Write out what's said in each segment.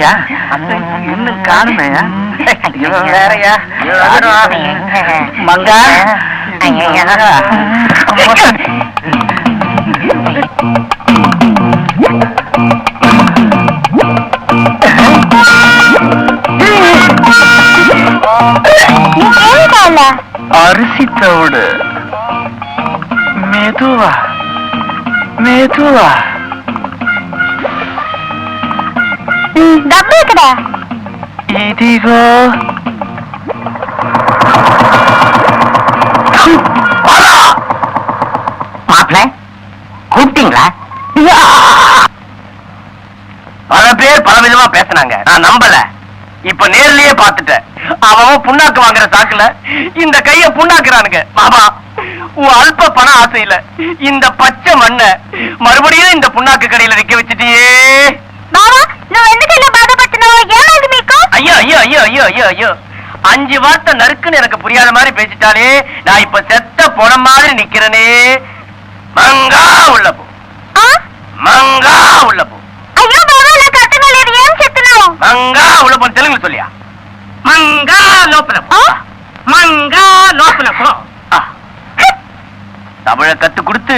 எங்கய்யா இன்னும் இவன் வேறயா? மங்கா. அரிசி தவிடு. மெதுவா மெதுவா. டப்பு இருக்குடா நான் நம்பல. இப்ப நேர்லயே பாத்துட்டேன் அவன் புண்ணாக்கு வாங்குற சாக்குல இந்த கைய புண்ணாக்குறானுங்க. மாமா உன் அல்ப பண ஆசையில இந்த பச்சை மண்ணை மறுபடியும் இந்த புண்ணாக்கு கடையில விற்க வச்சுட்டியே. బావా నువ్వు ఎందుకు ఇలా బాధపడుతున్నావు ఏమైంది మీకు ஐயோ ஐயோ ஐயோ ஐயோ ஐயோ ஐயோ அஞ்சு வார்த்தை நறுக்குன்னு எனக்கு புரியாத மாதிரி பேசிட்டாலே நான் இப்ப செத்த போன மாதிரி நிக்கிறேனே மங்கா உள்ள போ ఆ? மங்கா உள்ள போ అయ్యో బావా నాకు అర్థం కాలేదు ఏం చెప్తున్నావు மங்கா உள்ள போ தெலுங்கு சொல்லியா மங்கா லோப்பல ఆ? மங்கா லோப்பல போ ஆ. தமிழ கத்து கொடுத்து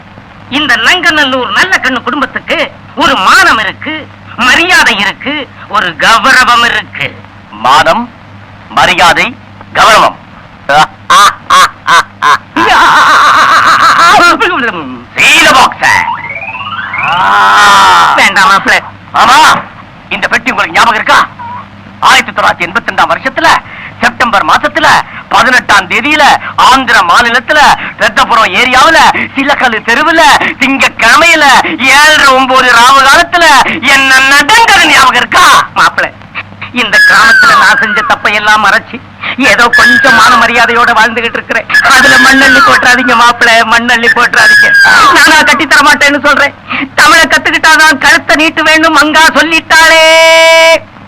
இந்த நங்கநல்லூர் நல்ல கண்ணு குடும்பத்துக்கு ஒரு மானம் இருக்கு மரியாதை இருக்கு ஒரு கௌரவம் இருக்கு மானம் மரியாதை கௌரவம் வேண்டாம் ஆமா இந்த பெட்டி உங்களுக்கு ஞாபகம் இருக்கா ஆயிரத்தி தொள்ளாயிரத்தி எண்பத்தி ரெண்டாம் வருஷத்துல செப்டம்பர் மாசத்துல பதினெட்டாம் தேதியில ஆந்திர மாநிலத்துல ரத்தபுரம் ஏரியாவுல சிலக்கல் தெருவுல திங்கக்கிழமையில ஏழரை ஒன்பது ராவு காலத்துல என்ன நடந்தது ஞாபகம் இருக்கா? மாப்பிள்ள இந்த கிராமத்துல நான் செஞ்ச தப்பை எல்லாம் மறைச்சு ஏதோ கொஞ்சமான மரியாதையோட வாழ்ந்துகிட்டு இருக்கிறேன். அதுல மண்ணள்ளி போட்டுறாதீங்க மாப்பிள்ள மண்ணள்ளி போட்டுறாதீங்க. நானா கட்டி தர மாட்டேன்னு சொல்றேன். தமிழ கத்துக்கிட்டாதான் கழுத்தை நீட்டு வேண்டும் மங்கா சொல்லிட்டாளே.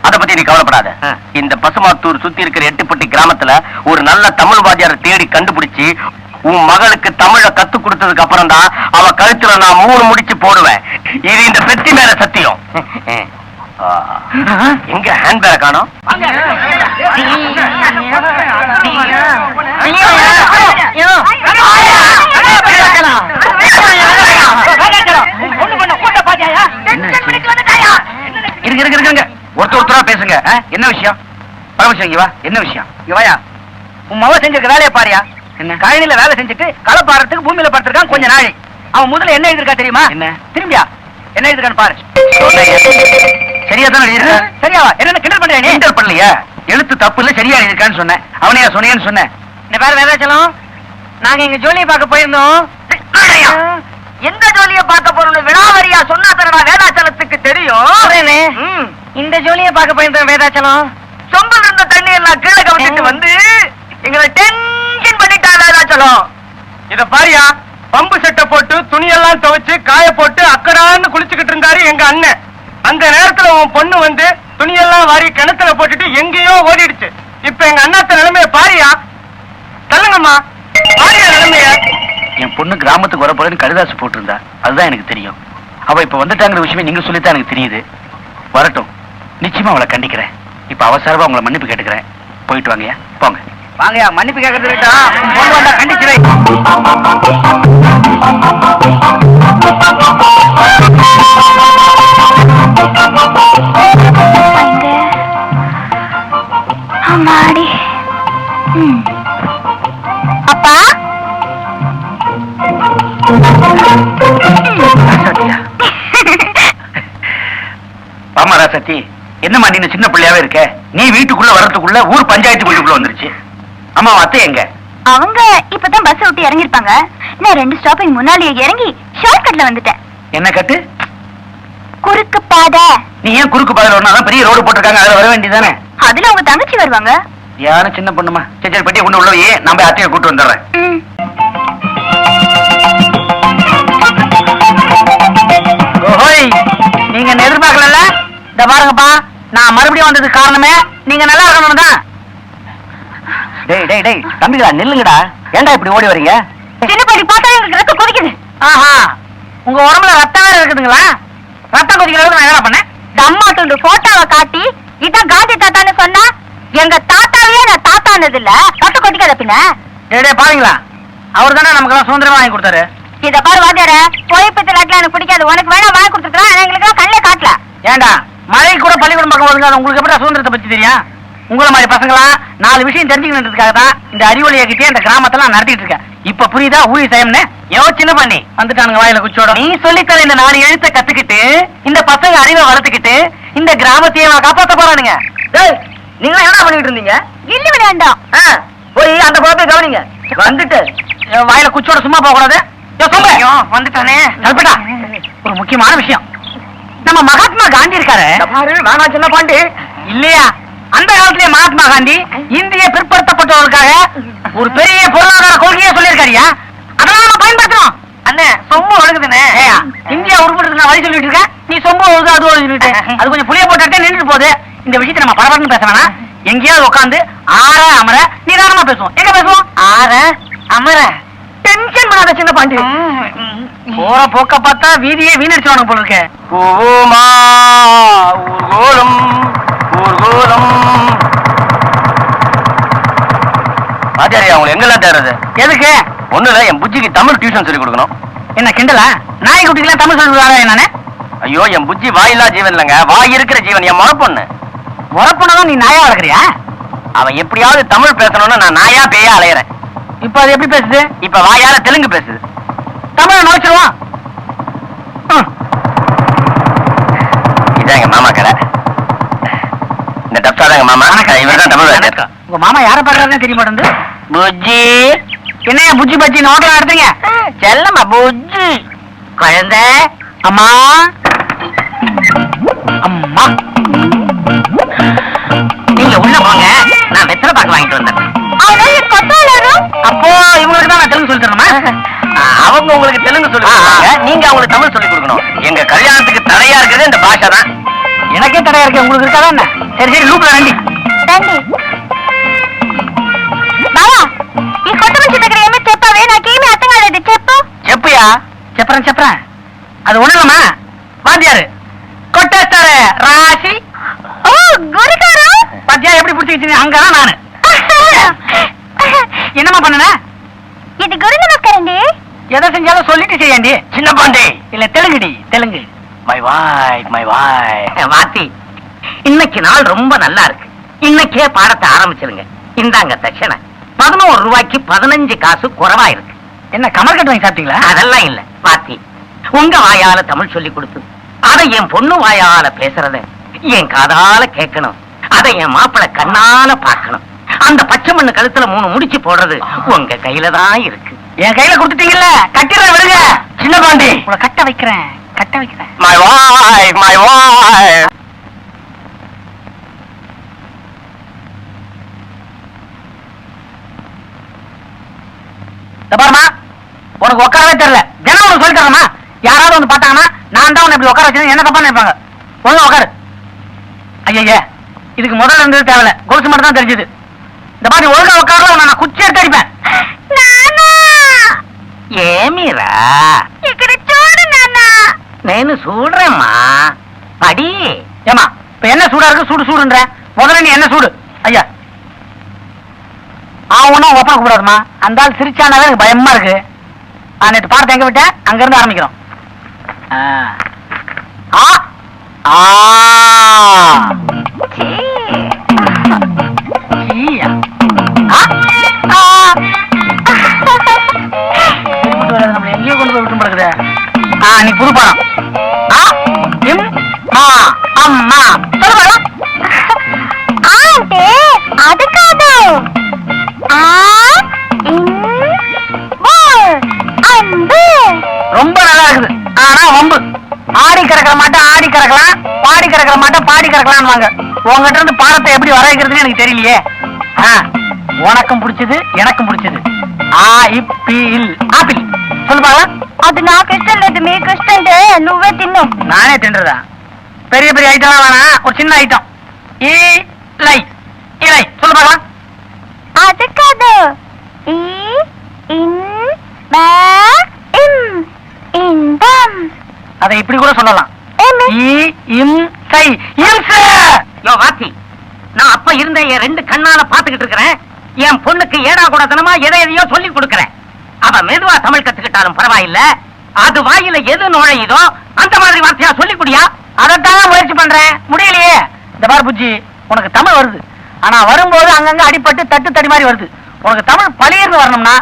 அத பத்தி நீ கவலைப்படாத. இந்த பசுமாத்தூர் சுத்தி இருக்கிற எட்டுப்பட்டி கிராமத்துல ஒரு நல்ல தமிழ் வாத்தியாரை தேடி கண்டுபிடிச்சு உன் மகளுக்கு தமிழ கத்து கொடுத்ததுக்கு அப்புறம் தான் அவ கழுத்துல நான் மூணு முடிச்சு போடுவேன் இது இந்த பெட்டி மேல சத்தியம் ஆ. எங்க ஹேண்ட் பேக் காணோம் இருங்க இருங்க இருங்க ஒருத்தர் ஒருத்தரா பேசுங்க? என்ன விஷயம்? பரமசிவம் இங்க வா. என்ன விஷயம்? இங்க வாயா. உன் மவ செஞ்சிருக்க வேலையை பாரியா? என்ன? கழனில வேலை செஞ்சுட்டு களை பாடுறதுக்கு பூமியில படுத்திருக்கான் கொஞ்ச நாள். அவன் முதல்ல என்ன எழுதிருக்கா தெரியுமா? என்ன? திரும்பியா. என்ன எழுதிருக்கான்னு பாரு. சரியா தான் எழுதிருக்க சரியாவா என்ன கிண்டல் பண்றியா கிண்டல் பண்ணலையா. எழுத்து தப்பு இல்ல சரியா எழுதிருக்கான்னு சொன்னேன். அவனையா சொன்னேன்னு சொன்னேன். இந்த பேர் வேதாச்சலம் நாங்க எங்க ஜோலியை பார்க்க போயிருந்தோம். எந்த ஜோலிய பார்க்க போறோம்னு விழாவரியா சொன்னா தரடா வேதாச்சலத்துக்கு தெரியும்? ம். இந்த ஜோலிய பார்க்க போயிருந்தோம் வேதாச்சலம். சொம்பல் இருந்த தண்ணி எல்லாம் கீழே கவிச்சிட்டு வந்து எங்களை டென்ஷன் பண்ணிட்டா வேதாச்சலம். இத பாரியா பம்பு செட்டை போட்டு துணியெல்லாம் துவைச்சு காய போட்டு அக்கடான்னு குளிச்சுக்கிட்டு இருந்தாரு எங்க அண்ணன். அந்த நேரத்துல உன் பொண்ணு வந்து துணியெல்லாம் வாரி கிணத்துல போட்டுட்டு எங்கேயோ ஓடிடுச்சு. இப்ப எங்க அண்ணாத்த நிலைமைய பாரியா? சொல்லுங்கம்மா பாரியா நிலைமைய? என் பொண்ணு கிராமத்துக்கு வர போறேன்னு கடிதாசு போட்டிருந்தா. அதுதான் எனக்கு தெரியும். அவ இப்ப வந்துட்டாங்கிற விஷயமே நீங்க சொல்லித்தான் எனக்கு தெரியுது. வரட்டும். நிச்சயமா அவளை கண்டிக்கிறேன். இப்ப அவசரமா உங்களை மன்னிப்பு கேட்டுக்கிறேன். போயிட்டு வாங்கயா போங்க. வாங்கயா மன்னிப்பு கேட்கறது இருக்கட்டும் பொண்ணு வந்தா கண்டிச்சு வை. அம்மாடி. ம். ஆமா ராசாத்தி என்னம்மா நீ சின்ன பிள்ளையாவே இருக்க? நீ வீட்டுக்குள்ள வர்றதுக்குள்ள ஊர் பஞ்சாயத்து வீட்டுக்குள்ள வந்துருச்சு. அம்மா அத்தை எங்க? அவங்க இப்பதான் பஸ் விட்டு இறங்கிருப்பாங்க நான் ரெண்டு ஸ்டாப்பிங் முன்னாலேயே இறங்கி ஷார்ட்கட்ல வந்துட்டேன். என்ன கட்டு? குறுக்கு பாதை. நீ ஏன் குறுக்கு பாதையில ஒண்ணாதான் பெரிய ரோடு போட்டிருக்காங்க. அதுல வர வேண்டியதானே அதுல உங்க தங்கச்சி வருவாங்க. யாரும் சின்ன பொண்ணுமா? சரி சரி பெட்டியை கொண்டு உள்ள போய் நான் போய் அத்தையை கூட்டு வந்துடுறேன். நீங்க எதிர்பார்க்கல இந்த பாருங்கப்பா. நான் மறுபடியும் வந்ததுக்கு காரணமே நீங்க நல்லா இருக்கணும் தான். டேய் டேய் டேய் தம்பிகளா நில்லுங்கடா. ஏன்டா இப்படி ஓடி வரீங்க? சின்ன பள்ளி பார்த்தா எங்களுக்கு ரத்தம் கொதிக்குது. ஆஹா. உங்க உடம்புல ரத்தம் வேற இருக்குதுங்களா? ரத்தம் கொதிக்கிற அளவுக்கு நான் என்ன பண்ணேன். அம்மா துண்டு போட்டோவை காட்டி இதான் காந்தி தாத்தான்னு சொன்னா எங்க தாத்தாவே நான் தாத்தானது இல்ல. ரத்தம் கொதிக்காத பின்ன. டேய் டேய் பாருங்களா. அவர் தானே நமக்கு எல்லாம் சுதந்திரமா வாங்கி கொடுத்தாரு. இத பாரு வாத்தியார பொழைப்பத்து நாட்டுல எனக்கு பிடிக்காது. உனக்கு வேணா வாங்கி கொடுத்துருக்கலாம் ஆனா எங்களுக்கு கண்ணிலே காட்டல. ஏன்டா மழை கூட பள்ளிக்கூடம் பக்கம் வருங்க உங்களுக்கு எப்படி சுதந்திரத்தை பத்தி தெரியும் உங்கள மாதிரி பசங்களா நாலு விஷயம் தெரிஞ்சுக்கணுன்றதுக்காக தான் இந்த அறிவொளியை கிட்டே இந்த கிராமத்தெல்லாம் நடத்திட்டு இருக்கேன். இப்ப புரியுதா ஊழி செய்யம்னு யோ சின்ன பண்ணி. வந்துட்டானுங்க வாயில குச்சோட. நீ சொல்லித்தர இந்த நாலு எழுத்த கத்துக்கிட்டு இந்த பசங்க அறிவை வளர்த்துக்கிட்டு இந்த கிராமத்தையே காப்பாத்த போறானுங்க. நீங்க என்ன பண்ணிட்டு இருந்தீங்க? இல்ல விளையாண்டோம் போய் அந்த குழந்தைய கவனிங்க. வந்துட்டு. வாயில குச்சோட சும்மா போக கூடாது வந்துட்டானே. ஒரு முக்கியமான விஷயம். நம்ம மகாத்மா காந்தி இருக்காரு. சின்ன பாண்டி. இல்லையா? அந்த காலத்திலே மகாத்மா காந்தி இந்திய பிற்படுத்தப்பட்டவர்களுக்காக ஒரு பெரிய பொருளாதார கொள்கையை சொல்லியிருக்காருயா? அதெல்லாம் நம்ம பயன்படுத்தணும் அண்ணே சொம்பு ஒழுகுதுண்ணே இந்தியா உருப்படுறதுக்கு வழி சொல்லிட்டு இருக்க நீ சொம்பு ஒழுகு அது ஒழுகிட்டு அது கொஞ்சம் புளிய போட்டுட்டே நின்றுட்டு போகுது. இந்த விஷயத்தை நம்ம பரபரன்னு பேச வேணாம். எங்கேயாவது உட்காந்து ஆற அமர நிதானமா பேசுவோம். எங்க பேசுவோம்? ஆற அமர. பண்ணாத சின்ன பாண்டி. போற போக்க பார்த்தா வீதியே வீணடிச்சுவானுங்க போல இருக்கு. பூமா ஊர்கோலம் ஊர்கோலம். ஆச்சாரியா அவங்க எங்கெல்லாம் தேடுறது? எதுக்கு? ஒண்ணு இல்ல என் புஜ்ஜிக்கு தமிழ் டியூஷன் சொல்லி கொடுக்கணும். என்ன கிண்டலா? நாய்க்குட்டிக்கெல்லாம் தமிழ் சொல்லுவாரா நானே ஐயோ என் புஜ்ஜி வாயில்லா ஜீவன் இல்லைங்க. வாய் இருக்கிற ஜீவன் என் முறப்பொண்ணு. உரப்புனதான் நீ நாயா வளர்க்குறியா? அவன் எப்படியாவது தமிழ் பேசணும்னு நான் நாயா பேயா அலையறேன். இப்ப அது எப்படி பேசுது? இப்ப வாயால தெலுங்கு பேசுது. தமிழை நோச்சிருவான் இதான் எங்க மாமா கடை இந்த டப்ஸா தான் எங்க மாமா. இவர் தான் தமிழ். உங்க மாமா யார பாக்குறாருன்னு தெரிய மாட்டேங்குது. புஜ்ஜி. என்னையா புஜ்ஜி பஜ்ஜி நோட்டலாம் எடுத்தீங்க செல்லம்மா புஜ்ஜி. குழந்தை. அம்மா. அம்மா. நீங்க உள்ள போங்க. நான் வெத்தலை பாக்கு வாங்கிட்டு அப்போ அவருக்கு நான் தெலுங்கு சொல்லி தரணுமா? அவங்க உங்களுக்கு தெலுங்கு சொல்லி நீங்க அவங்களுக்கு தமிழ் சொல்லி கொடுக்கணும். எங்க கல்யாணத்துக்கு தடையா இருக்கிறது இந்த பாஷை தான். எனக்கே தடையா இருக்கு உங்களுக்கு இருக்காதா என்ன? சரி சரி லூப்ல நண்டி நண்டி బావా என்னம்மா பண்ணன? இது குரு நமஸ்காரண்டி எதை செஞ்சாலும் சொல்லிட்டு செய்யண்டி சின்ன பாண்டி. இல்ல தெலுங்குடி தெலுங்கு. மை வாய் மை வாய். வாத்தி இன்னைக்கு நாள் ரொம்ப நல்லா இருக்கு. இன்னைக்கே பாடத்தை ஆரம்பிச்சிருங்க. இந்தாங்க தட்சணை. பதினோரு ரூபாய்க்கு பதினஞ்சு காசு குறைவா இருக்கு என்ன கமல் கட்டு வாங்கி சாப்பிட்டீங்களா? அதெல்லாம் இல்ல வாத்தி உங்க வாயால தமிழ் சொல்லி கொடுத்து அதை என் பொண்ணு வாயால பேசுறத என் காதால கேட்கணும். அதை என் மாப்பிள்ள கண்ணால பார்க்கணும். அந்த பச்சை மண்ணு கழுத்துல மூணு முடிச்சு போடுறது உங்க கையில தான் இருக்கு. என் கையில கொடுத்துட்டீங்கல்ல? கட்டிடுறேன் விடுங்க. சின்ன பாண்டி. உங்களை கட்ட வைக்கிறேன் கட்ட வைக்கிறேன். மை வாய் மை வாய் இந்த பாருமா உனக்கு உட்காரவே தெரியல. தினம் உனக்கு சொல்லி தரமா யாராவது வந்து பார்த்தாங்கன்னா நான் தான் உன்னை இப்படி உட்கார வச்சு என்ன தப்பா நினைப்பாங்க? ஒழுங்கா உட்காரு. ஐயா இதுக்கு முதல்ல இருந்தது தேவையில்ல. கொலுசு மட்டும் தான் தெரிஞ்சது. இந்த மாதிரி ஒழுங்கா உட்காரல உன்னை நான் குச்சி எடுத்து அடிப்பேன் నాన్న ఏమిరా ఇక్కడ చూడు నాన్న నేను చూడరమ్మా పడి ஏமா இப்ப என்ன சூடா இருக்கு சூடு சூடுன்ற முதல்ல நீ என்ன சூடு ஐயா ஆ ஒன்னும் ஒப்பனை கூடாதுமா அந்த ஆள் சிரிச்சானாவே எனக்கு பயமா இருக்கு ஆ நேற்று பாடத்தை எங்க விட்டேன் அங்க இருந்து ஆரம்பிக்கிறோம் ஆ. ஆ எங்கேயோ கொண்டு விட்டு படுக்குது ஆ நீ புது படம் ஆ அம்மா சொல்லு படம் ஆ அது ஆ இம் ரொம்ப நல்லா இருக்குது. ஆனா ஒம்பு ஆடி கறக்கிற மாட்டேன் ஆடி கறக்கலாம் பாடி கறக்கிற மாட்டேன் பாடி கறக்கலாம்வாங்க உங்ககிட்ட இருந்து பாடத்தை எப்படி வர வைக்கிறதுன்னு எனக்கு தெரியலையே. ஆ. உனக்கும் பிடிச்சது எனக்கும் பிடிச்சது ஆ இப்பில் ஆப்பிள் சொல்லு பாக்கலாம் అది నాకు ఇష్టం లేదు మీకు ఇష్టం ఉంటే నువ్వే తిన్ను நானே தின்றதா பெரிய பெரிய ஐட்டம்லாம் வேணாம் ஒரு சின்ன ஐட்டம் ஈ லை இலை சொல்லு பாக்கலாம் అది కాదు ఈ ఇన్ బా ఇం ఇందం அதை இப்படி கூட சொல்லலாம் ఏమి ஈ இம் சை இம்ச யோ வாத்தி நான் அப்ப இருந்த என் ரெண்டு கண்ணால பாத்துக்கிட்டு இருக்கிறேன் என் பொண்ணுக்கு ஏடா கூடத்தனமா எதை எதையோ சொல்லி கொடுக்கறேன். அவ மெதுவா தமிழ் கத்துக்கிட்டாலும் பரவாயில்ல. அது வாயில எது நுழையுதோ அந்த மாதிரி வார்த்தையா சொல்லி குடியா? அதைத்தான் முயற்சி பண்றேன். முடியலையே. இந்த பார் புஜ்ஜி உனக்கு தமிழ் வருது. ஆனா வரும்போது அங்கங்க அடிப்பட்டு தட்டு தடி மாதிரி வருது. உனக்கு தமிழ் பழியிருந்து வரணும்னா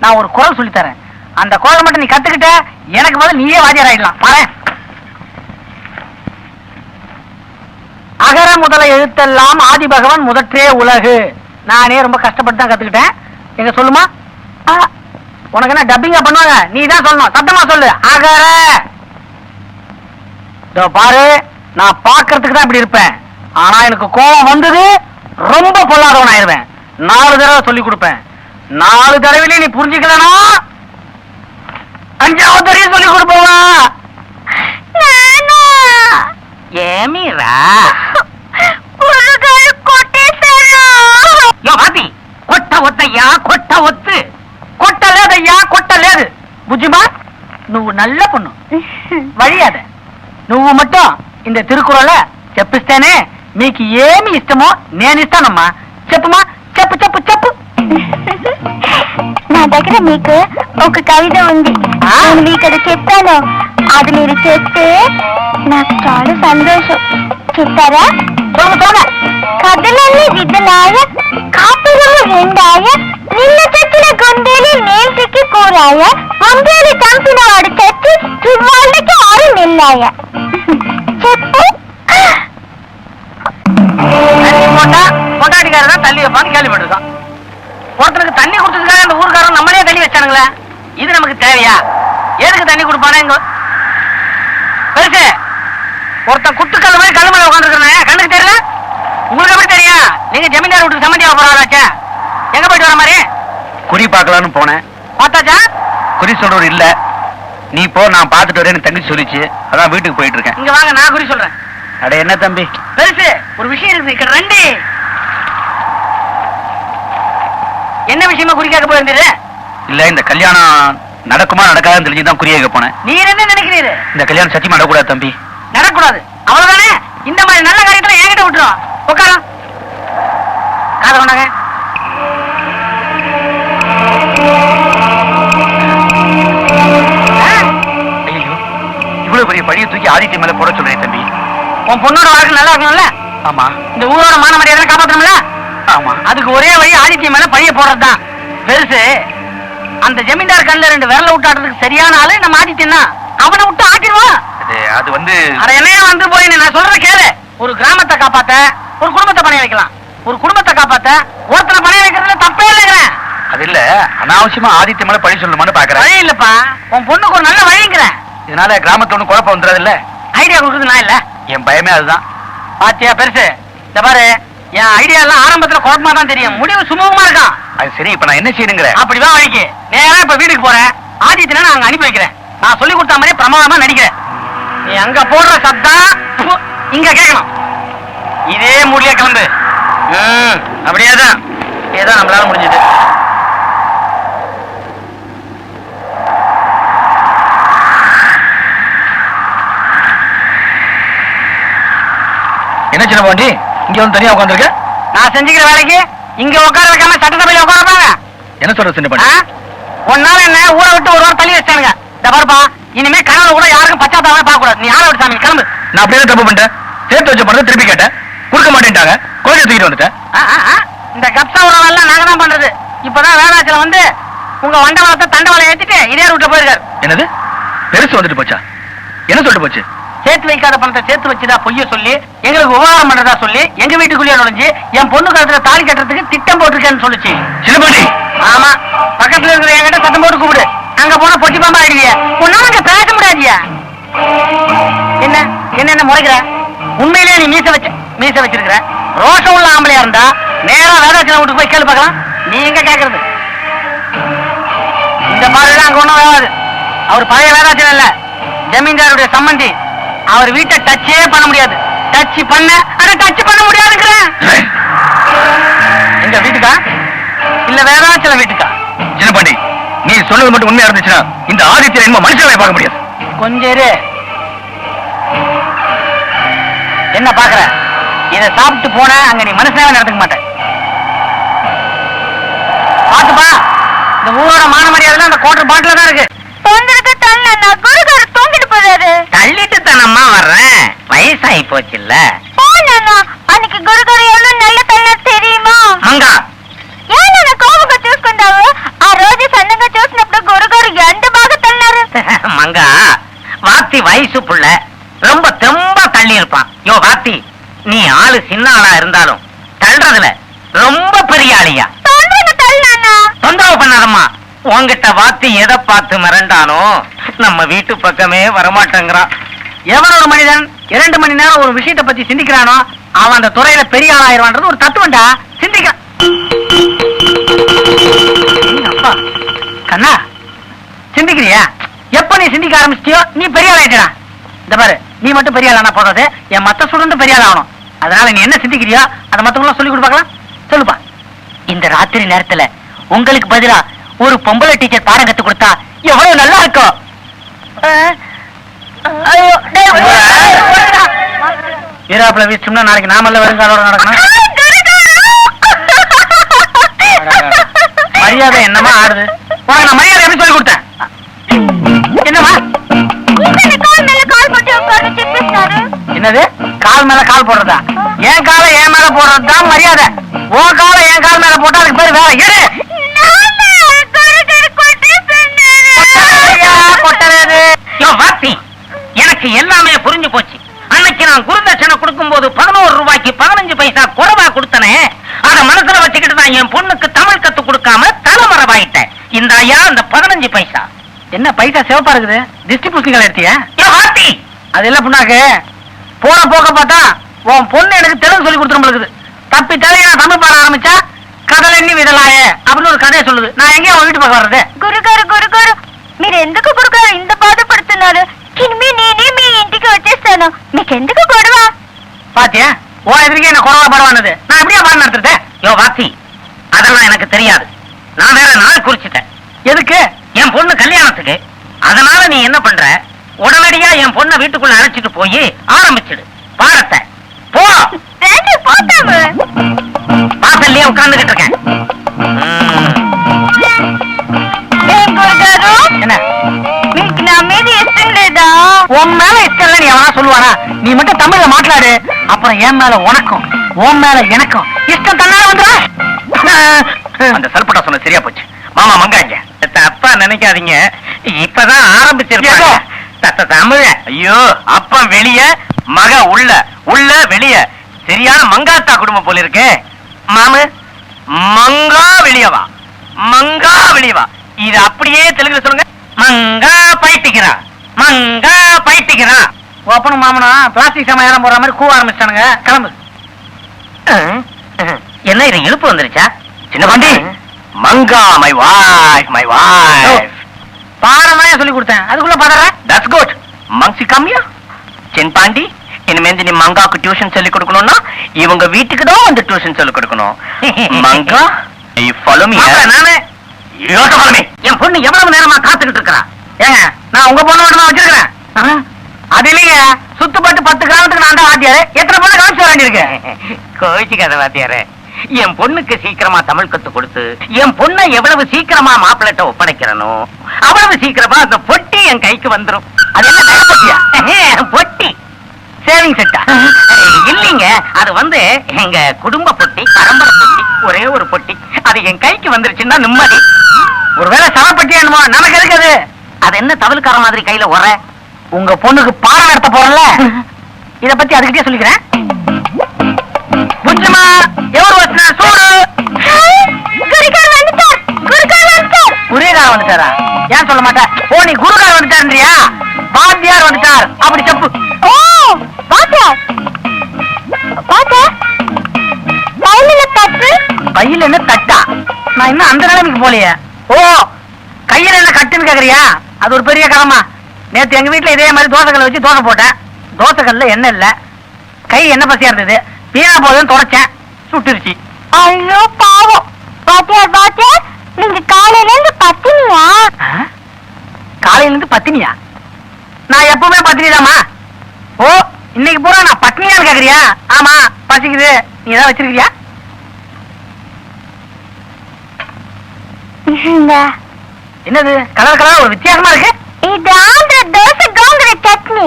நான் ஒரு குரல் சொல்லித்தரேன் அந்த குரலை மட்டும் நீ கத்துக்கிட்ட எனக்கு முதல் நீயே வாத்தியார் ஆயிடலாம் பாரு அகர முதல எழுத்தெல்லாம் ஆதி பகவான் முதற்றே உலகு. நானே ரொம்ப கஷ்டப்பட்டு தான் கத்துக்கிட்டேன். எங்க சொல்லுமா? உனக்கு என்ன டப்பிங்க பண்ணுவாங்க? நீ தான் சொல்லணும். சத்தமா சொல்லு. ஆகார இதோ பாரு நான் பாக்குறதுக்கு தான் இப்படி இருப்பேன். ஆனா எனக்கு கோபம் வந்தது ரொம்ப பொல்லாதவன் ஆயிருவேன் நாலு தடவை சொல்லி கொடுப்பேன். நாலு தடவையிலே நீ புரிஞ்சுக்கலனா? அஞ்சாவது தடவையும் சொல்லி கொடுப்பவா ஏமீரா బుజ్జిమా నువ్వు నల్ల పొన్ను వడియాద నువ్వు మట్టం ఇంత తిరుకురల చెప్పిస్తేనే మీకు ఏమి ఇష్టమో నేను ఇస్తానమ్మా చెప్పుమా చెప్పు చెప్పు చెప్పు నా దగ్గర మీకు ఒక కవిత ఉంది నేను మీకు అది చెప్తాను అది మీరు చెప్తే నాకు చాలా సంతోషం చెప్తారా కథలన్నీ విద్యలాయ కాపులు రెండాయ నిన్న చెప్పిన గొంతేలు నేను తిక్కి కూరాయ వందేలి చంపిన వాడు చచ్చి చువ్వాళ్ళకి ఆరు నెల్లాయ చెప్పు தண்ணி போட்டா கொண்டாடிக்காரர் தான் தள்ளி வைப்பான்னு கேள்விப்பட்டிருக்கோம் ஒருத்தனுக்கு தண்ணி கொடுத்ததுக்காக அந்த ஊருக்காரன் நம்மளே தண்ணி வச்சானுங்களே இது நமக்கு தேவையா எதுக்கு தண்ணி கொடுப்பானே இங்க பெருசு ஒருத்தன் குத்துக்கல் மாதிரி கல் மேல உட்காந்துருக்கானே கண்ணுக்கு தெரியல உங்களுக்கு எப்படி தெரியும் நீங்க ஜமீன்தார் வீட்டுக்கு சம்மந்தி ஆக போறாச்சா எங்க போயிட்டு வர மாதிரி குறி பார்க்கலாம்னு போனேன் பார்த்தாச்சா குறி சொல்றவர் இல்ல. நீ போ நான் பாத்துட்டு வரேன் தங்கச்சி சொல்லிச்சு. அதான் வீட்டுக்கு போயிட்டு இருக்கேன் இங்க வாங்க நான் குறி சொல்றேன். அட என்ன தம்பி? பெருசு ஒரு விஷயம் இருக்கு ரெண்டு. என்ன விஷயமா குறி கேட்க போயிருந்தீரு இல்ல இந்த கல்யாணம் நடக்குமா நடக்காதுன்னு தெரிஞ்சுதான் குறி கேட்க போனேன். நீர் என்ன நினைக்கிறீரு? இந்த கல்யாணம் சத்தியமா நடக்கூடாது தம்பி. நடக்கூடாது. அவ்வளவுதானே? இந்த மாதிரி நல்ல காரியத்துல என்கிட்ட விட்டுரும். உட்காரம் காதை கொண்டாங்க. தூக்கி ஆதித்ய மேல போட சொல்றேன் தம்பி. உன் பொண்ணோட வாழ்க்கை நல்லா இருக்கணும்ல? ஆமா. இந்த ஊரோட மான மரியாதை காப்பாற்றணும்ல ஆமா. அதுக்கு ஒரே வழி ஆதித்யம் மேல பழிய போடுறதுதான். பெருசு அந்த ஜமீன்தார் கண்ணுல ரெண்டு விரல விட்டாடுறதுக்கு சரியான ஆளு நம்ம ஆதித்யன் தான் அவனை விட்டு ஆட்டிடுவான் அது வந்து அட என்னையா வந்து போய் நான் சொல்ற கேளு. ஒரு கிராமத்தை காப்பாத்த ஒரு குடும்பத்தை பணைய வைக்கலாம். ஒரு குடும்பத்தை காப்பாத்த ஒருத்தனை பணைய வைக்கிறதுல தப்பே இல்லைங்கிறேன். அது இல்ல. அனாவசியமா ஆதித்ய மேல பழி சொல்லணுமான்னு பாக்குறேன். இல்லப்பா. உன் பொண்ணுக்கு ஒரு நல்ல வழிங்கிறேன். இதனால கிராமத்துல ஒண்ணு குழப்பம் வந்துடாது இல்ல ஐடியா கொடுக்குறது நான் இல்ல. என் பயமே அதுதான். பாத்தியா பெருசு? இந்த பாரு. என் ஐடியா எல்லாம் ஆரம்பத்துல குழப்பமா தான் தெரியும். முடிவு சுமூகமா இருக்கான் அது சரி இப்ப நான் என்ன செய்யணுங்கிற? அப்படிதான் வழிக்கு. நேரா இப்ப வீட்டுக்கு போறேன். ஆதித்யனை நான் அங்க அனுப்பி வைக்கிறேன். நான் சொல்லி கொடுத்த மாதிரி பிரமாதமா நடிக்கிறேன். நீ அங்க போடுற சத்தம் இங்க கேட்கணும். இதே முடிய கிளம்பு ம், அப்படியேதான் ஏதோ நம்மளால முடிஞ்சது. என்ன சின்ன பாண்டி? இங்க வந்து தனியா உட்காந்துருக்க நான் செஞ்சுக்கிற வேலைக்கு இங்க உட்கார வைக்காம சட்டசபையில உட்கார வைப்பாங்க என்ன சொல்ற சின்ன? பாண்டி ஒன்னால என்ன ஊரை விட்டு ஒரு வாரம் தள்ளி வச்சானுங்க இந்த பாருப்பா இனிமே கனவுல கூட யாருக்கும் பச்சாத்தாவே பார்க்க கூடாது நீ ஆள விட்டு சாமி கிளம்பு. நான் அப்படியே தப்பு பண்ணிட்டேன். சேர்த்து வச்ச பணத்தை திருப்பி கேட்டேன். கொடுக்க மாட்டேன்ட்டாங்க. கோயிலை தூக்கிட்டு வந்துட்டேன். இந்த கப்சா உணவெல்லாம் நாங்க தான் பண்றது. இப்பதான் வேளாச்சல வந்து உங்க வண்டவளத்தை தண்டவளை ஏத்திட்டு இதே ரூட்ல போயிருக்காரு. என்னது? பெருசு வந்துட்டு போச்சா? என்ன சொல்லிட்டு போச்சு? சேர்த்து வைக்காத பணத்தை சேர்த்து வச்சுதா பொய்ய சொல்லி எங்களுக்கு உபகாரம் பண்றதா சொல்லி எங்க வீட்டுக்குள்ளேயே நுழைஞ்சு என் பொண்ணு கழுத்துல தாலி கட்டுறதுக்கு திட்டம் போட்டிருக்கேன்னு சொல்லுச்சு. சின்ன பாண்டி ஆமா. பக்கத்துல இருக்கிற என்கிட்ட சத்தம் போட்டு கூப்பிடு. அங்க போனா பொட்டி பாம்பா ஆயிடுவிய? உன்னால அங்க பேச முடியாதியா? என்ன? என்ன என்ன முறைக்கிற? உண்மையிலேயே நீ மீச வச்ச மீச வச்சிருக்கிற. ரோஷம் உள்ள ஆம்பளையா இருந்தா நேரா வேதாச்சலம் வீட்டுக்கு போய் கேள்வி பார்க்கலாம். நீ எங்க கேக்குறது? இந்த மாதிரி அங்க ஒண்ணும் வேகாது. அவர் பழைய வேதாச்சலம் இல்ல. ஜமீன்தாருடைய சம்பந்தி. அவர் வீட்டை டச்சே பண்ண முடியாது. டச் பண்ண ஆனா டச் பண்ண முடியாதுங்கிறேன். எங்க வீட்டுக்கா? இல்ல வேதாச்சலம் வீட்டுக்கா? சின்ன பாண்டி நீ சொன்னது மட்டும் உண்மையா இருந்துச்சுன்னா இந்த ஆதித்யன் என்ன மனுஷனை பார்க்க முடியாது. கொஞ்சம் இரு. என்ன பாக்குற இத சாப்பிட்டு போன அங்க நீ மனுஷனாவே நடந்துக்க மாட்டேன் பாத்துப்பா இந்த ஊரோட மான மரியாதை அந்த கோட்டர் பாட்டில தான் இருக்கு. உந்திருக்கு தள்ள நான் குருகார தூங்கிட்டு போறாரு. தள்ளிட்டு தானம்மா வர்றேன். வயசாயி போச்சு இல்ல போனா அன்னைக்கு குருகார எவ்வளவு நல்ல தள்ள தெரியுமா? அங்க ஏன் கோபంగా చూసుకుంటావు ఆ రోజు సన్నగా చూసినప్పుడు గురుగారు ఎంత బాగా తన్నారు மங்கா வாத்தி வயசு புள்ள. ரொம்ப தெம்பா தள்ளி இருப்பான் யோ வாத்தி நீ ஆளு சின்ன ஆளா இருந்தாலும் தள்ளுறதுல ரொம்ப பெரிய ஆளியா? தொந்தரவு பண்ணாதம்மா. உன்கிட்ட வாத்தி எதை பார்த்து மிரண்டானோ நம்ம வீட்டு பக்கமே வரமாட்டேங்கிறான். எவன் ஒரு மனிதன் இரண்டு மணி நேரம் ஒரு விஷயத்தை பத்தி சிந்திக்கிறானோ அவன் அந்த துறையில பெரிய ஆளாயிருவான்றது ஒரு தத்துவம்டா. சிந்திக்கிறான் அப்பா கண்ணா சிந்திக்கிறியா? எப்ப நீ சிந்திக்க ஆரம்பிச்சிட்டியோ நீ பெரிய ஆளாயிட்டா இந்த பாரு நீ மட்டும் பெரிய ஆளானா போதாது என் மத்த ஸ்டூடெண்ட் பெரிய ஆளாகணும். ஆகணும் அதனால நீ என்ன சிந்திக்கிறியோ அதை மத்தவங்களும் சொல்லி கொடுப்பாக்கலாம் சொல்லுப்பா. இந்த ராத்திரி நேரத்துல உங்களுக்கு பதிலா ஒரு பொம்பளை டீச்சர் பாடம் கத்து கொடுத்தா எவ்வளவு நல்லா இருக்கும்? ஈராப்பில் வீசோம்னா நாளைக்கு நாமல்ல வருங்காலோட நடக்கணும். மரியாதை என்னமா ஆடுது? உனக்கு நான் மரியாதை எப்படி சொல்லி கொடுத்தேன்? என்னமா என்னது? கால் மேல கால் போடுறதா? என் காலை என் மேல போடுறது தான் மரியாதை. உன் காலை என் கால் மேல போட்டா அதுக்கு பேர் வேலை. எடு. மனசுல வச்சுக்கிட்டு தான் என் பொண்ணுக்கு தமிழ் கத்து கொடுக்காம தலைமறைவாயிட்டேன் இந்த ஐயா அந்த பதினஞ்சு பைசா என்ன பைசா சிவப்பா இருக்குது திஷ்டி புஸ்திகள் எடுத்தியா யோ வாத்தி அது எல்லாம் புண்ணாக்கு போன போக்க பார்த்தா உன் பொண்ணு எனக்கு தெலுங்கு சொல்லி கொடுத்துரும் இருக்குது தப்பி தலையை நான் தமிழ் பாட ஆரம்பிச்சா கதல் எண்ணி விதலாயே அப்படின்னு ஒரு கதையை சொல்லுது நான் எங்கேயும் அவன் வீட்டு பக்கம் வர்றது గురుగారు గురుగారు మీరు ఎందుకు గురుగారు ఇంత బాధపడుతున్నారు ఇనిమి నేనే మీ ఇంటికి వచ్చేస్తాను మీకెందుకు గొడవ பாத்தியா உன் எதிர்க்கே என்ன குறவா படவானது நான் எப்படியா பாடம் நடத்துறது யோ வாத்தி அதெல்லாம் எனக்கு தெரியாது. நான் வேற நாள் குறிச்சிட்டேன். எதுக்கு? என் பொண்ணு கல்யாணத்துக்கு. அதனால நீ என்ன பண்ற? உடனடியா என் பொண்ண வீட்டுக்குள்ள அழைச்சிட்டு போய் ஆரம்பிச்சிடு. பாடத்தை போ. வாசல்லே உட்கார்ந்துகிட்டு இருக்கேன். நீ மட்டும் தமிழ்ல மாట్లాடு அப்புறம் என் மேல உனக்கும் உன் மேல எனக்கும் இஷ்டம் தன்னால வந்துடா அந்த சல்பட்டா சொன்ன சரியா போச்சு. மாமா மங்காங்க தப்பா நினைக்காதீங்க. இப்பதான் ஆரம்பிச்சிருப்பாங்க. ஏதோ. தத்த தமிழ. ஐயோ அப்பா வெளிய மக உள்ள உள்ள வெளிய. சரியான மங்காத்தா குடும்பம் போல இருக்கே. மாமு மங்கா வெளியவா மங்கா வெளியவா இது அப்படியே தெலுங்குல சொல்லுங்க. மங்கா பைத்திக்கிறா மங்கா பைத்திக்கிறா ஒப்பனும் மாமனா பிளாஸ்டிக் சமையலாம் போடுற மாதிரி கூவ ஆரம்பிச்சிட்டானுங்க. கிளம்பு. என்ன இது? இழுப்பு வந்துருச்சா? Chinna Pandi Manga my voice my voice பாடம் சொல்லி கொடுத்தேன். அதுக்குள்ள பதற தட்ஸ் குட் மங்சி கம்மியா சின் பாண்டி இனிமேந்து நீ மங்காக்கு டியூஷன் சொல்லி கொடுக்கணும்னா இவங்க வீட்டுக்கு தான் வந்து டியூஷன் சொல்லி கொடுக்கணும். மங்கா யூ ஃபாலோ மீ நானு யூ ஃபாலோ மீ என் பொண்ணு எவ்வளவு நேரமா காத்துக்கிட்டு இருக்கா ஏங்க நான் உங்க பொண்ணு மட்டும் தான் வச்சிருக்கிறேன் அது இல்லைங்க. சுத்துப்பட்டு பத்து காலத்துக்கு நான் தான் வாத்தியாரு. எத்தனை பொண்ணு கவனிச்சு வேண்டியிருக்கு? கோவிச்சு கதை வாத்தியாரே. என் பொண்ணுக்கு சீக்கிரமா தமிழ் கத்து கொடுத்து என் பொண்ணை எவ்வளவு சீக்கிரமா மாப்பிள்ளட்ட ஒப்படைக்கிறனோ அவ்வளவு சீக்கிரமா அந்த பொட்டி என் கைக்கு வந்துரும். அது என்ன? பொட்டி. சேவிங் செட்டா இல்லீங்க அது வந்து எங்க குடும்ப பொட்டி பரம்பரை பொட்டி ஒரே ஒரு பொட்டி. அது என் கைக்கு வந்துருச்சுன்னா நிம்மதி. ஒருவேளை சமப்பட்டி என்னமோ நமக்கு எதுக்கு அது அது என்ன தவளுக்கார மாதிரி கையில உர? உங்க பொண்ணுக்கு பாடம் நடத்த போறல இத பத்தி அதுக்கிட்டே சொல்லிக்கிறேன். புஜ்ஜமா எவரு வச்சினா சூடு గురుగారు வந்துட்டார் గురుగారు வந்துட்டார் குருகார் வந்துட்டாரா ஏன் சொல்ல மாட்டேன் ஓ நீ குருகார் வந்துட்டாருன்றியா வாத்தியார் வந்துட்டார் அப்படி செப்பு ఓ பாத்தா பாத்தா பையில தப்பு கையில என்ன தட்டா நான் இன்னும் அந்த நிலைமைக்கு போலையே ஓ கையில என்ன கட்டுன்னு கேக்குறியா அது ஒரு பெரிய கடமா நேத்து எங்க வீட்டுல இதே மாதிரி தோசைக்கல்ல வச்சு தோசை போட்டேன் தோசைக்கல்ல எண்ணெய் இல்ல கை என்ன பசியா இருந்தது வீணா போதுன்னு தொடச்சேன். சுட்டுருச்சு. ஐயோ பாவம். பாத்தியார் பாத்தியார் நீங்க காலையில இருந்து பத்தினியா? காலையில இருந்து பத்தினியா? நான் எப்பவுமே பத்தினிதாம்மா. ஓ இன்னைக்கு பூரா நான் பட்னியான்னு கேக்குறியா? ஆமா பசிக்குது. நீ ஏதாவது வச்சிருக்கியா என்னது? கலர் கலர் ஒரு வித்தியாசமா இருக்கு? இது ஆந்திர தோசை கோங்குற சட்னி.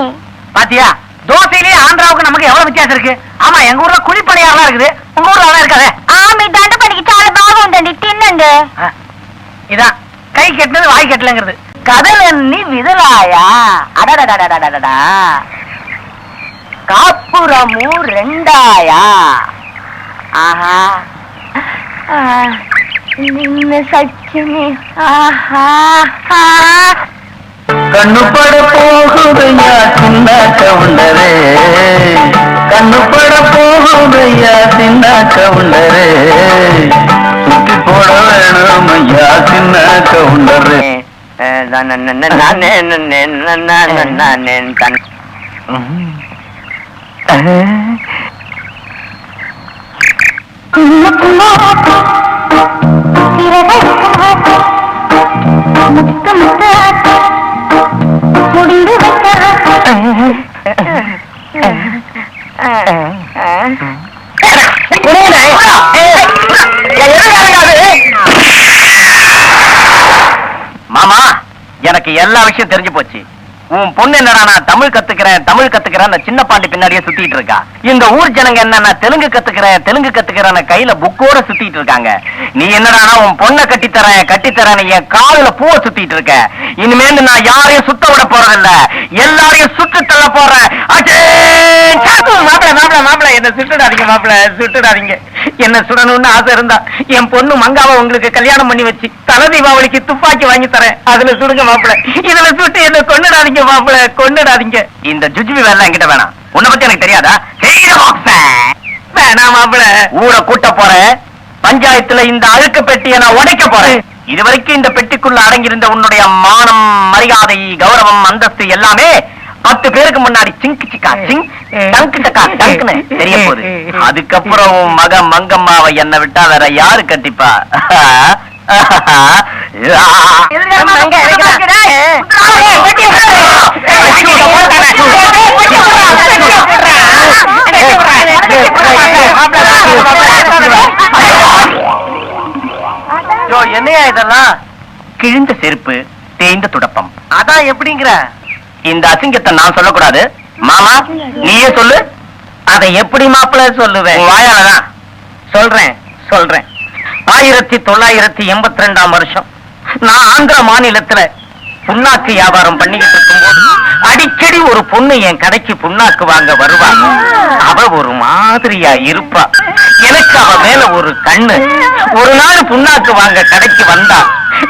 பாத்தியா? தோசையிலேயே ஆந்திராவுக்கு நமக்கு எவ்வளவு வித்தியாசம் இருக்கு? ஆமா எங்க ஊர்ல குழிப்பணியாரெல்லாம் இருக்குது உங்க ஊர்ல அதெல்லாம் இருக்காதே ஆமி దండ పనికి చాలా బాగుందండి తినండి ஆ, இதான் கை கெட்டினது வாய் கெட்டலங்கிறது கதலன்னி விதலாயா அடடடடடடடா காப்புரமு ரெண்டாயா ஆஹா నిన్న సచ్చిని ఆహా கண்ணு பட போகுதையா சின்ன கவுண்டரே கண்ணு பட போகுதையா சின்ன கவுண்டரே சுத்தி போட வேணும் ஐயா சின்ன கவுண்டரே முத்து முத்து முடிந்து மாமா எனக்கு எல்லா விஷயம் தெரிஞ்சு போச்சு. உன் பொண்ணு என்னடா நான் தமிழ் கத்துக்கிறேன் தமிழ் கத்துக்கிறேன் அந்த சின்ன பாண்டி பின்னாடியே சுத்திட்டு இருக்கா? இந்த ஊர் ஜனங்க என்ன நான் தெலுங்கு கத்துக்கிறேன் தெலுங்கு கத்துக்கிறேன் கையில புக்கோட சுத்திட்டு இருக்காங்க. நீ என்னடா உன் பொண்ணை கட்டித்தரேன் கட்டித்தரேன் என் காதுல பூவை சுத்திட்டு இருக்க. இனிமேல் நான் யாரையும் சுத்த விட போறதில்ல. எல்லாரையும் சுட்டு தள்ள போறேன். அடே! மாப்பிள மாப்பிள மாப்பிள என்ன சுட்டுடாதீங்க மாப்பிள சுட்டுடாதீங்க. என்ன சுடணும்னு ஆசை இருந்தா என் பொண்ணு மங்காவை உங்களுக்கு கல்யாணம் பண்ணி வச்சு தல தீபாவளிக்கு துப்பாக்கி வாங்கி தரேன். அதுல சுடுங்க மாப்பிள. இதுல சுட்டு என்ன கொண்டுடாதீங்க மாப்பிள கொண்டுடாதீங்க இந்த ஜுஜுபி வேலை என்கிட்ட வேணாம். உன்னை பத்தி எனக்கு தெரியாதா? வேணாம் மாப்பிள ஊரை கூட்ட போறேன். பஞ்சாயத்துல இந்த அழுக்கு பெட்டியை நான் உடைக்க போறேன். இது வரைக்கும் இந்த பெட்டிக்குள்ள அடங்கியிருந்த உன்னுடைய மானம் மரியாதை கௌரவம் அந்தஸ்து எல்லாமே பத்து பேருக்கு முன்னாடி சிங்கு சிக்கா சிங் டங்கு டக்கா டங்குன்னு தெரிய போகுது. அதுக்கப்புறம் மக மங்கம்மாவை என்ன விட்டா வேற யாரு கட்டிப்பா என்னையா இதெல்லாம் கிழிந்த செருப்பு தேய்ந்த துடப்பம் அதான் எப்படிங்கிற இந்த அசிங்கத்தை நான் சொல்லக்கூடாது மாமா நீயே சொல்லு அதை எப்படி மாப்பிள்ள சொல்லுவேன் வாயாலதான் சொல்றேன் சொல்றேன் ஆயிரத்தி தொள்ளாயிரத்தி எண்பத்தி ரெண்டாம் வருஷம் நான் ஆந்திர மாநிலத்துல புண்ணாக்கு வியாபாரம் பண்ணிக்கிட்டு இருக்கும்போது அடிக்கடி ஒரு பொண்ணு என் கடைக்கு புண்ணாக்கு வாங்க வருவா. அவ ஒரு மாதிரியா இருப்பா. எனக்கு அவ மேல ஒரு கண்ணு. ஒரு நாள் புண்ணாக்கு வாங்க கடைக்கு வந்தா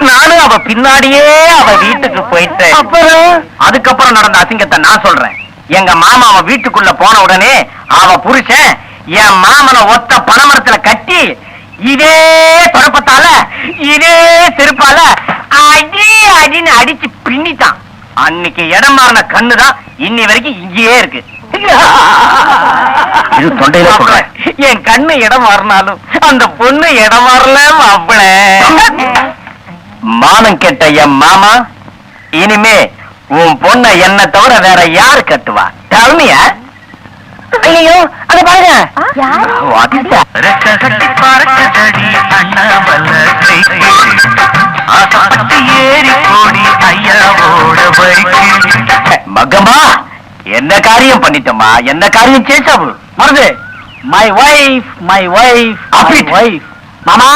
நானும் அவ பின்னாடியே அவ வீட்டுக்கு போயிட்டேன். அதுக்கப்புறம் நடந்த அசிங்கத்தை நான் சொல்றேன். எங்க மாமா அவன் வீட்டுக்குள்ள போன உடனே அவ புருஷன் என் மாமனை ஒத்த பனைமரத்துல கட்டி இதே தொடப்பத்தால இதே செருப்பால அடி அடின்னு அடிச்சு பின்னிட்டான். அன்னைக்கு இடம் மாறின கண்ணுதான் இன்னி வரைக்கும் இங்கேயே இருக்கு. இது தொண்டையில சொல்றேன். என் கண்ணு இடம் மாறினாலும் அந்த பொண்ணு இடம் மாறல மாப்பிள மானம் கெட்ட என் மாமா இனிமே உன் பொண்ண என்ன தவிர வேற யாரு கட்டுவா? தருமிய ஐயோ அத பாருங்க. ரெக்கட்டி பறக்கடி மகமா என்ன காரியம் பண்ணிட்டோமா என்ன காரியம் சேச்சாவு? Marudhu my wife my wife அப்படி. வைஃப் மாமா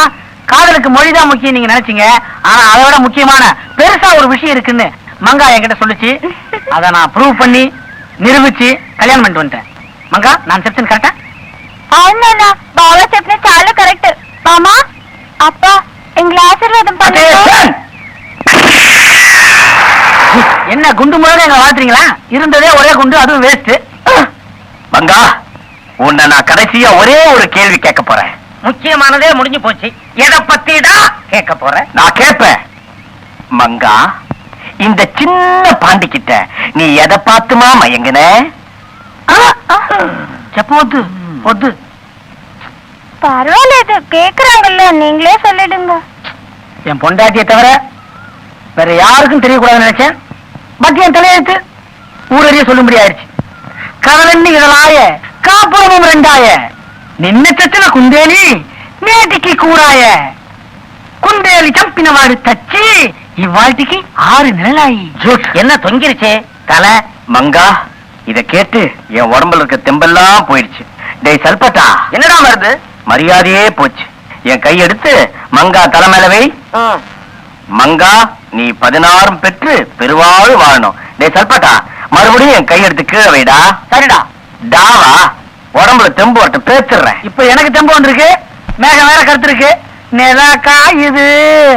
காதலுக்கு மொழிதான் முக்கியம் நீங்க நினைச்சீங்க. ஆனா அதை விட முக்கியமான பெருசா ஒரு விஷயம் இருக்குன்னு மங்கா என்கிட்ட சொல்லுச்சு. அதை நான் ப்ரூவ் பண்ணி நிரூபிச்சு கல்யாணம் பண்ணிட்டு வந்துட்டேன். மங்கா நான் செப்ஷன் கரெக்டா అవునన్నా బాగా చెప్పిన చాలా కరెక్ట్ మామా అప్ప எங்களை ஆசீர்வாதம் பண்ணுங்க என்ன குண்டு முழுக்க எங்க வாழ்த்துறீங்களா இருந்ததே ஒரே குண்டு அதுவும் வேஸ்ட் மங்கா உன்னை நான் கடைசியா ஒரே ஒரு கேள்வி கேட்க போறேன் முக்கியமானதே முடிஞ்சு போச்சு எதை பத்திடா கேட்க போற நான் கேட்பேன் மங்கா இந்த சின்ன பாண்டிக்கிட்ட நீ எதை பார்த்துமா மயங்கின చెప్పవద్దు వద్దు பரவாயில்ல கேக்குறாங்கல்ல நீங்களே சொல்லிடுங்க என் பொண்டாட்டியை தவிர வேற யாருக்கும் தெரியக்கூடாதுன்னு நினைச்சேன் பட் என் தலையெழுத்து ஊரறிய சொல்லும்படி ஆயிடுச்சு కదలన్ని ఇదలాయ కాపురము రెండాయ నిన్న చచ్చిన కుందేలి నేటికి కూరాయ కుందేలి చంపిన వాడు చచ్చి ఇవాటికి ఆరు నెలలాయి என்ன தொங்கிருச்சே தலை மங்கா இத கேட்டு என் உடம்புல இருக்க தெம்பெல்லாம் போயிடுச்சு. டேய் சல்பட்டா. என்னடா வருது மரியாதையே போச்சு. என் கை எடுத்து மங்கா தலைமையில வை. மங்கா நீ பதினாறும் பெற்று பெருவாழ் வாழணும். டேய் சல்பட்டா மறுபடியும் என் கை எடுத்து கீழே வைடா. சரிடா. டாவா உடம்புல தெம்பு வரட்டு பேத்துறேன் இப்ப எனக்கு தெம்பு வந்திருக்கு. மேகம் வேற கருத்து இருக்கு நிலா காயுது